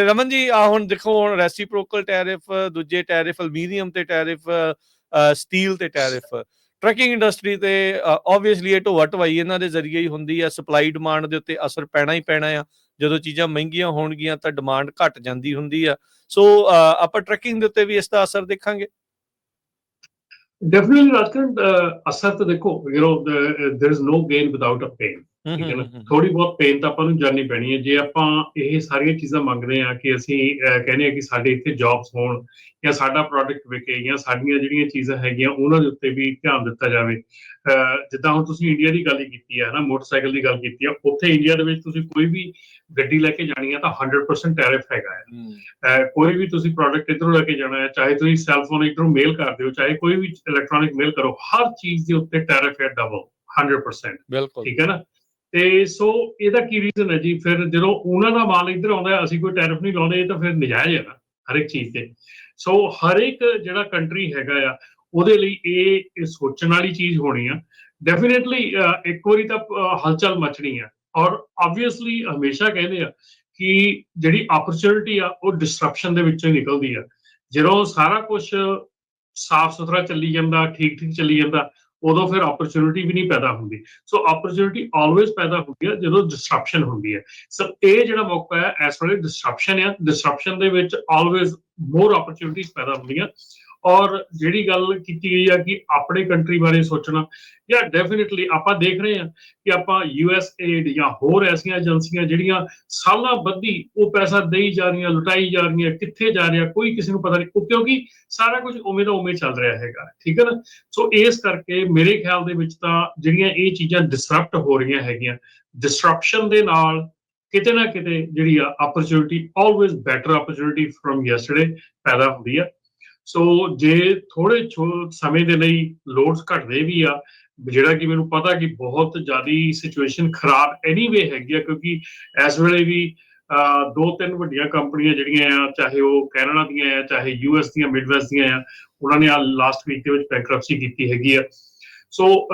ਰਮਨ ਜੀ ਆ ਹੁਣ ਦੇਖੋ ਹੁਣ ਰੈਸਿਪਰੋਕਲ ਟੈਰਿਫ ਦੂਜੇ ਟੈਰਿਫ ਅਲਮੀਨੀਅਮ ਤੇ ਟੈਰਿਫ ਸਟੀਲ ਤੇ ਟੈਰਿਫ ਟਰੱਕਿੰਗ ਇੰਡਸਟਰੀ ਤੇ ਆਬਵੀਅਸਲੀ ਇਹ ਢੋਆ ਢਵਾਈ ਇਹਨਾਂ ਦੇ ਜ਼ਰੀਏ ਹੀ ਹੁੰਦੀ ਆ। ਸਪਲਾਈ ਡਿਮਾਂਡ ਦੇ ਉੱਤੇ ਅਸਰ ਪੈਣਾ ਹੀ ਪੈਣਾ ਆ। ਜਦੋਂ ਚੀਜ਼ਾਂ ਮਹਿੰਗੀਆਂ ਹੋਣਗੀਆਂ ਤਾਂ ਡਿਮਾਂਡ ਘਟ ਜਾਂਦੀ ਹੁੰਦੀ ਆ। ਸੋ ਆਪਾਂ ਟਰੱਕਿੰਗ ਦੇ ਉੱਤੇ ਵੀ ਇਸ ਦਾ ਅਸਰ ਦੇਖਾਂਗੇ। Definitely, Rajkant, ਅਸਰ ਤਾਂ ਦੇਖੋ you know the, there is no gain without a ਠੀਕ ਹੈ ਨਾ? ਥੋੜੀ ਬਹੁਤ ਪੇਨ ਤਾਂ ਆਪਾਂ ਨੂੰ ਜਾਨਣੀ ਪੈਣੀ ਹੈ। ਜੇ ਆਪਾਂ ਇਹ ਸਾਰੀਆਂ ਚੀਜ਼ਾਂ ਮੰਗਦੇ ਆ ਕਿ ਅਸੀਂ ਕਹਿੰਦੇ ਆ ਕਿ ਸਾਡੇ ਇੱਥੇ ਜੌਬਸ ਹੋਣ ਜਾਂ ਸਾਡਾ ਪ੍ਰੋਡਕਟ ਵਿਕੇ ਜਾਂ ਸਾਡੀਆਂ ਜਿਹੜੀਆਂ ਚੀਜ਼ਾਂ ਹੈਗੀਆਂ ਉਹਨਾਂ ਦੇ ਉੱਤੇ ਵੀ ਧਿਆਨ ਦਿੱਤਾ ਜਾਵੇ। ਜਿੱਦਾਂ ਹੁਣ ਤੁਸੀਂ ਇੰਡੀਆ ਦੀ ਗੱਲ ਹੀ ਕੀਤੀ ਹੈ ਨਾ ਮੋਟਰਸਾਈਕਲ ਦੀ ਗੱਲ ਕੀਤੀ ਹੈ। ਉੱਥੇ ਇੰਡੀਆ ਦੇ ਵਿੱਚ ਤੁਸੀਂ ਕੋਈ ਵੀ ਗੱਡੀ ਲੈ ਕੇ ਜਾਣੀ ਹੈ ਤਾਂ 100% ਟੈਰਿਫ ਹੈਗਾ ਹੈ। ਕੋਈ ਵੀ ਤੁਸੀਂ ਪ੍ਰੋਡਕਟ ਇਧਰੋਂ ਲੈ ਕੇ ਜਾਣਾ ਹੈ ਚਾਹੇ ਤੁਸੀਂ ਸੈੱਲ ਫੋਨ ਇਧਰੋਂ ਮੇਲ ਕਰਦੇ ਹੋ ਚਾਹੇ ਕੋਈ ਵੀ ਇਲੈਕਟ੍ਰੋਨਿਕ ਮੇਲ ਕਰੋ ਹਰ ਚੀਜ਼ ਦੇ ਉੱਤੇ ਟੈਰਿਫ ਹੈ ਡਬਲ 100% ਬਿਲਕੁਲ। ਠੀਕ ਹੈ ਨਾ? ਤੇ ਸੋ ਇਹਦਾ ਕੀ ਰੀਜ਼ਨ ਹੈ ਜੀ? ਫਿਰ ਜਦੋਂ ਉਹਨਾਂ ਦਾ ਮਾਲ ਇੱਧਰ ਆਉਂਦਾ ਹੈ, ਅਸੀਂ ਕੋਈ ਟੈਰਿਫ ਨਹੀਂ ਲਾਉਂਦੇ ਇਹ ਤਾਂ ਫਿਰ ਨਜਾਇਜ਼ ਹੈ ਨਾ ਹਰ ਇੱਕ ਚੀਜ਼ ਤੇ। ਸੋ ਹਰ ਇੱਕ ਜਿਹੜਾ ਕੰਟਰੀ ਹੈਗਾ ਆ ਉਹਦੇ ਲਈ ਇਹ ਸੋਚਣ ਵਾਲੀ ਚੀਜ਼ ਹੋਣੀ ਆ। ਡੈਫੀਨਿਟਲੀ ਇੱਕ ਵਾਰੀ ਤਾਂ ਹਲਚਲ ਮਚਣੀ ਆ। ਔਰ ਆਬਵੀਅਸਲੀ ਹਮੇਸ਼ਾ ਕਹਿੰਦੇ ਆ ਕਿ ਜਿਹੜੀ ਆਪਰਚੁਨਿਟੀ ਆ ਉਹ ਡਿਸਰਪਸ਼ਨ ਦੇ ਵਿੱਚੋਂ ਹੀ ਨਿਕਲਦੀ ਆ। ਜਦੋਂ ਸਾਰਾ ਕੁਝ ਸਾਫ਼ ਸੁਥਰਾ ਚੱਲੀ ਜਾਂਦਾ ਠੀਕ ਠੀਕ ਚੱਲੀ ਜਾਂਦਾ ਉਦੋਂ ਫਿਰ ਆਪਰਚੁਨਿਟੀ ਵੀ ਨਹੀਂ ਪੈਦਾ ਹੁੰਦੀ। ਸੋ ਆਪਰਚੁਨਿਟੀ ਆਲਵੇਸ ਪੈਦਾ ਹੁੰਦੀ ਹੈ ਜਦੋਂ ਡਿਸਰਪਸ਼ਨ ਹੁੰਦੀ ਹੈ ਸੋ ਇਹ ਜਿਹੜਾ ਮੌਕਾ ਹੈ ਇਸ ਵੇਲੇ ਡਿਸਰਪਸ਼ਨ ਹੈ ਡਿਸਰਪਸ਼ਨ ਦੇ ਵਿੱਚ ਆਲਵੇਸ ਮੋਰ ਆਪਰਚੁਨਿਟੀਜ਼ ਪੈਦਾ ਹੁੰਦੀਆਂ। ਔਰ ਜਿਹੜੀ ਗੱਲ ਕੀਤੀ ਗਈ ਆ ਕਿ ਆਪਣੇ ਕੰਟਰੀ ਬਾਰੇ ਸੋਚਣਾ ਜਾਂ ਡੈਫੀਨਿਟਲੀ ਆਪਾਂ ਦੇਖ ਰਹੇ ਹਾਂ ਕਿ ਆਪਾਂ ਯੂਐਸ ਏਡ ਜਾਂ ਹੋਰ ਐਸੀਆਂ ਏਜੰਸੀਆਂ ਜਿਹੜੀਆਂ ਸਾਲਾਂ ਬੱਧੀ ਉਹ ਪੈਸਾ ਦੇਈ ਜਾ ਰਹੀਆਂ, ਲੁਟਾਈ ਜਾ ਰਹੀਆਂ, ਕਿੱਥੇ ਜਾ ਰਿਹਾ, ਕੋਈ ਕਿਸੇ ਨੂੰ ਪਤਾ ਨਹੀਂ, ਉਹ ਕਿਉਂਕਿ ਸਾਰਾ ਕੁਝ ਉਵੇਂ ਦਾ ਉਵੇਂ ਚੱਲ ਰਿਹਾ ਹੈਗਾ, ਠੀਕ ਹੈ ਨਾ? ਸੋ ਇਸ ਕਰਕੇ ਮੇਰੇ ਖਿਆਲ ਦੇ ਵਿੱਚ ਤਾਂ ਜਿਹੜੀਆਂ ਇਹ ਚੀਜ਼ਾਂ ਡਿਸਰਪਟ ਹੋ ਰਹੀਆਂ ਹੈਗੀਆਂ ਡਿਸਰਪਸ਼ਨ ਦੇ ਨਾਲ ਕਿਤੇ ਨਾ ਕਿਤੇ ਜਿਹੜੀ ਆ opportunity always better opportunity from yesterday ਪੈਦਾ ਹੁੰਦੀ ਆ। ਸੋ ਜੇ ਥੋੜੇ ਸਮੇਂ ਦੇ ਲਈ ਲੋਡਸ ਘਟਦੇ ਵੀ ਆ, ਜਿਹੜਾ ਕਿ ਮੈਨੂੰ ਪਤਾ ਕਿ ਬਹੁਤ ਜ਼ਿਆਦੀ ਸਿਚੁਏਸ਼ਨ ਖਰਾਬ ਐਨੀਵੇ ਹੈਗੀ ਆ, ਕਿਉਂਕਿ ਇਸ ਵੇਲੇ ਵੀ ਦੋ ਤਿੰਨ ਵੱਡੀਆਂ ਕੰਪਨੀਆਂ ਜਿਹੜੀਆਂ ਆ, ਚਾਹੇ ਉਹ ਕੈਨੇਡਾ ਦੀਆਂ ਆ, ਚਾਹੇ ਯੂਐਸ ਦੀਆਂ ਮਿਡਵੈਸਟ ਦੀਆਂ ਆ, ਉਹਨਾਂ ਨੇ ਆ ਲਾਸਟ ਵੀਕ ਦੇ ਵਿੱਚ ਬੈਂਕਰਪਸੀ ਕੀਤੀ ਹੈਗੀ ਆ। ਸੋ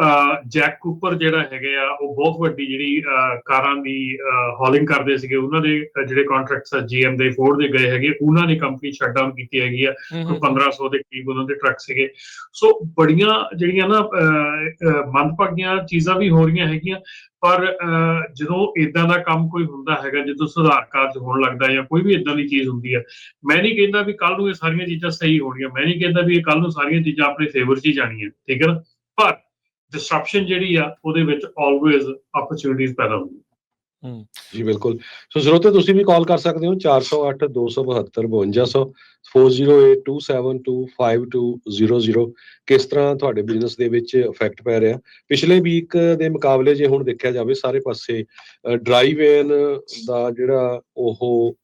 ਜੈਕ ਕੂਪਰ ਜਿਹੜਾ ਹੈਗੇ ਆ ਉਹ ਬਹੁਤ ਵੱਡੀ ਜਿਹੜੀ ਅਹ, ਕਾਰਾਂ ਦੀ ਹੌਲਿੰਗ ਕਰਦੇ ਸੀਗੇ। ਉਹਨਾਂ ਦੇ ਜਿਹੜੇ ਕੰਟਰੈਕਟਸ ਜੀਐਮ ਦੇ ਫੋਰਡ ਦੇ ਗਏ ਹੈਗੇ। ਉਹਨਾਂ ਨੇ ਕੰਪਨੀ ਸ਼ਟ ਡਾਊਨ ਕੀਤੀ ਹੈਗੀ ਆ। ਕੋਈ 1500 ਦੇ ਕਰੀਬ ਉਹਨਾਂ ਦੇ ਟਰੱਕ ਸੀਗੇ। ਸੋ ਬੜੀਆਂ ਜਿਹੜੀਆਂ ਨਾ ਮੰਦਭਾਗੀਆਂ ਚੀਜ਼ਾਂ ਵੀ ਹੋ ਰਹੀਆਂ ਹੈਗੀਆਂ। ਪਰ ਜਦੋਂ ਇਦਾਂ ਦਾ ਕੰਮ ਕੋਈ ਹੁੰਦਾ ਹੈਗਾ ਜਦੋਂ ਸੁਧਾਰ ਕਾਰਜ ਹੋਣ ਲੱਗਦਾ ਜਾਂ ਕੋਈ ਵੀ ਇਦਾਂ ਦੀ ਚੀਜ਼ ਹੁੰਦੀ ਹੈ ਮੈਂ ਨਹੀਂ ਕਹਿੰਦਾ ਵੀ ਕੱਲ ਨੂੰ ਇਹ ਸਾਰੀਆਂ ਚੀਜ਼ਾਂ ਸਹੀ ਹੋਣਗੀਆਂ ਮੈਂ ਨਹੀਂ ਕਹਿੰਦਾ ਵੀ ਇਹ ਕੱਲ ਨੂੰ ਸਾਰੀਆਂ ਚੀਜ਼ਾਂ ਆਪਣੇ ਫੇਵਰ 'ਚ ਹੀ ਜਾਣੀਆਂ। ਠੀਕ ਹੈ ਨਾ? ਪਰ ਡਿਸਰਪਸ਼ਨ ਜਿਹੜੀ ਆ ਉਹਦੇ ਵਿੱਚ ਆਲਵੇਜ਼ ਆਪਰਚੁਨਿਟੀਜ਼ ਪੈਦਾ ਹੁੰਦੀਆਂ। ਜੀ ਬਿਲਕੁਲ। ਸੋ ਸਰੋਤੇ ਤੁਸੀਂ ਵੀ ਕਾਲ ਕਰ ਸਕਦੇ ਹੋ 408 272 5200 4082725200 ਕਿਸ ਤਰ੍ਹਾਂ ਤੁਹਾਡੇ ਬਿਜ਼ਨਸ ਦੇ ਵਿੱਚ ਇਫੈਕਟ ਪੈ ਰਿਹਾ? ਪਿਛਲੇ ਵੀਕ ਦੇ ਮੁਕਾਬਲੇ ਜੇ ਹੁਣ ਦੇਖਿਆ ਜਾਵੇ ਸਾਰੇ ਪਾਸੇ ਡਰਾਈਵ ਵੇਨ ਦਾ ਜਿਹੜਾ ਉਹ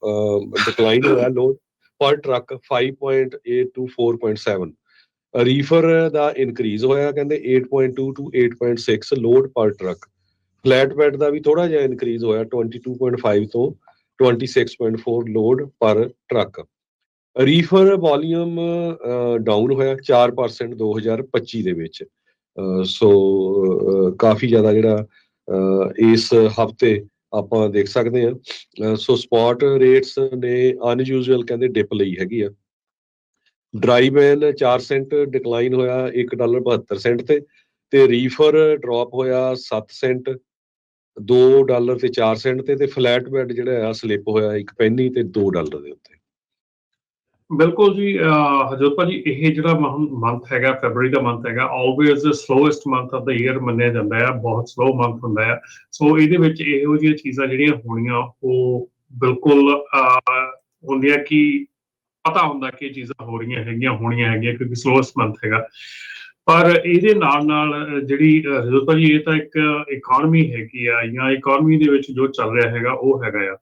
ਡਿਕਲਾਈਨ ਹੋਇਆ load per truck 5.8 to 4.7 reefer the increase ਹੋਇਆ, ਕਹਿੰਦੇ 8.2 to 8.6 load per truck flat bed ਦਾ ਵੀ ਥੋੜਾ ਜਿਹਾ ਇਨਕਰੀਜ਼ ਹੋਇਆ 22.5 ਤੋਂ 26.4 ਲੋਡ ਪਰ ਟਰੱਕ ਰੀਫਰ ਵੋਲੀਅਮ ਡਾਊਨ ਹੋਇਆ 4% 2025 ਦੇ ਵਿੱਚ। ਸੋ ਕਾਫੀ ਜ਼ਿਆਦਾ ਜਿਹੜਾ ਇਸ ਹਫ਼ਤੇ ਆਪਾਂ ਦੇਖ ਸਕਦੇ ਹਾਂ। ਸੋ ਸਪੌਟ ਰੇਟਸ ਨੇ ਅਨਯੂਜੂਅਲ ਕਹਿੰਦੇ ਡਿਪ ਲਈ ਹੈਗੀ ਆ। ਡਰਾਈ ਬੈਨ 4 ਸੈਂਟ ਡਿਕਲਾਈਨ ਹੋਇਆ 1 ਡਾਲਰ 72 ਸੈਂਟ ਤੇ ਤੇ ਰੀਫਰ ਡ੍ਰੌਪ ਹੋਇਆ 7 ਸੈਂਟ 2 ਡਾਲਰ ਤੇ 4 ਸੈਂਟ ਤੇ ਤੇ ਫਲੈਟ ਬੈਡ ਜਿਹੜਾ ਆ ਸਲਿੱਪ ਹੋਇਆ 1 ਪੈਨੀ ਤੇ 2 ਡਾਲਰ ਦੇ ਉੱਤੇ। ਬਿਲਕੁਲ ਜੀ ਹਜੋਪਾ ਜੀ ਇਹ ਜਿਹੜਾ ਮੰਥ ਹੈਗਾ ਫੈਬਰੀ ਦਾ ਮੰਥ ਹੈਗਾ always the slowest month of the year ਮੰਨਿਆ ਜਾਂਦਾ ਹੈ ਬਹੁਤ ਸਲੋ ਮੰਥ ਹੁੰਦਾ ਹੈ ਸੋ ਇਹਦੇ ਵਿੱਚ ਇਹੋ ਜਿਹੀਆਂ ਚੀਜ਼ਾਂ ਜਿਹੜੀਆਂ ਹੋਣੀਆਂ, ਉਹ ਬਿਲਕੁਲ ਹੁੰਦੀਆਂ ਕਿ ਪਤਾ ਹੁੰਦਾ ਕਿ ਚੀਜ਼ਾਂ ਹੋ ਰਹੀਆਂ ਹੈਗੀਆਂ ਹੋਣੀਆਂ ਹੈਗੀਆਂ ਕਿਉਂਕਿ ਸਲੋਸ ਮੰਥ ਹੈਗਾ। ਪਰ ਇਹਦੇ ਨਾਲ ਨਾਲ ਜਿਹੜੀ ਅਹ, ਹਜੋਤ ਭਾਜੀ ਇਹ ਤਾਂ ਇੱਕ ਇਕਨੋਮੀ ਹੈਗੀ ਆ ਜਾਂ ਇਕਨੋਮੀ ਦੇ ਵਿੱਚ ਜੋ ਚੱਲ ਰਿਹਾ ਹੈਗਾ ਉਹ ਹੈਗਾ ਆ।